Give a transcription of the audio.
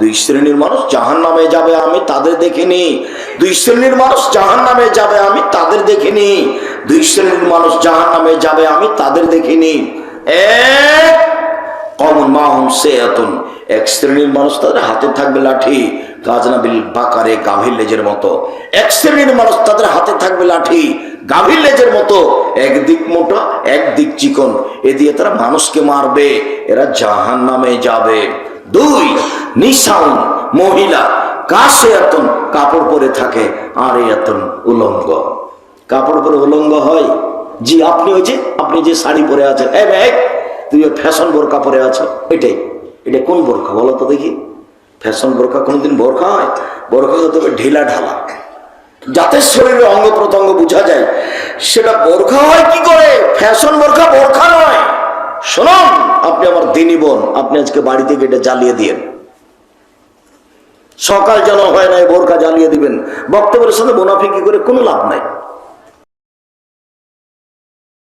দুই শ্রেণির মানুষ জাহান নামে যাবে, আমি তাদের দেখিনি। দুই শ্রেণির মানুষ জাহান নামে যাবে, আমি তাদের দেখিনি। দুই শ্রেণির মানুষ জাহান নামে যাবে, আমি তাদের দেখিনি। এক কমন মাহুম সেয়াতুন। এক শ্রেণির মানুষ তাদের হাতে থাকবে লাঠি গাজনাবিল বাকারে গাভীর লেজের মতো। এক শ্রেণির মানুষ তাদের হাতে থাকবে লাঠি, গাভীর লেজের মতো। একদিক মোটা, একদিক চিকন। এ দিয়ে তারা মানুষকে মারবে, এরা জাহান নামে যাবে। দুই নিশাউন মহিলা কাশে এতন কাপড় পরে থাকে আর এতন উলঙ্গ। কাপড় পরে উলঙ্গ হয়? জি, আপনি ওই যে, আপনি যে শাড়ি পরে আছেন এ ভাই তুই ফ্যাশন বোরকা পরে আছো, এটাই, এটা কোন বোরখা বলো তো দেখি। ফ্যাশন বোরখা কোনোদিন বোরখা হয়? বোরখা হতে হবে ঢিলা ঢালা। যাতে শরীরে অঙ্গ প্রত্যঙ্গ বোঝা যায়, সেটা বোরখা হয় কি করে? ফ্যাশন বোরখা বোরখা নয়। শোনুন, আপনি আমার দিনী বোন, আপনি আজকে বাড়ি থেকে এটা জ্বালিয়ে দিয়েন। সকাল যেন হয় নাই বোরখা জ্বালিয়ে দিবেন। বক্তব্যের সাথে মুনাফিকি করে কোনো লাভ নাই।